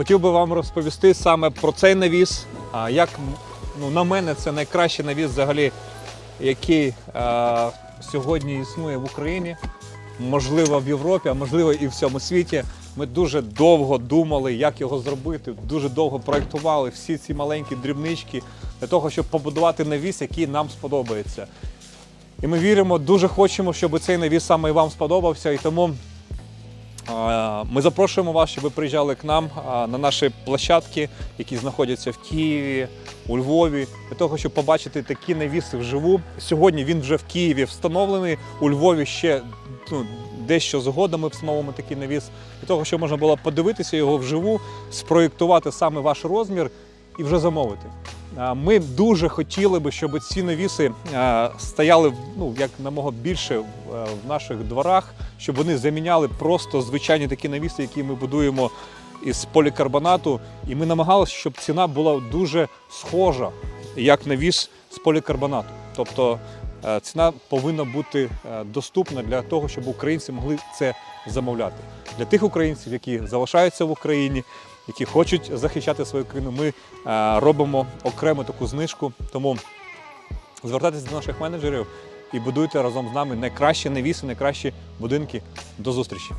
Хотів би вам розповісти саме про цей навіс. А як ну, на мене, це найкращий навіс взагалі, який е, сьогодні існує в Україні, можливо, в Європі, а можливо і в всьому світі. Ми дуже довго думали, як його зробити, дуже довго проєктували всі ці маленькі дрібнички для того, щоб побудувати навіс, який нам сподобається. І ми віримо, дуже хочемо, щоб цей навіс саме і вам сподобався. І тому ми запрошуємо вас, щоб ви приїжджали к нам на наші площадки, які знаходяться в Києві, у Львові, для того, щоб побачити такі навіси вживу. Сьогодні він вже в Києві встановлений, у Львові ще ну, дещо згодом ми встановимо такий навіс, для того, щоб можна було подивитися його вживу, спроєктувати саме ваш розмір і вже замовити. Ми дуже хотіли би, щоб ці навіси стояли ну, як намога більше в, наших дворах, щоб вони заміняли просто звичайні такі навіси, які ми будуємо із полікарбонату. І ми намагалися, щоб ціна була дуже схожа, як навіс з полікарбонату. Тобто ціна повинна бути е, доступна для того, щоб українці могли це замовляти. Для тих українців, які залишаються в Україні, які хочуть захищати свою країну, ми е, робимо окрему таку знижку. Тому звертайтеся до наших менеджерів і будуйте разом з нами найкращі невіси, найкращі будинки. До зустрічі!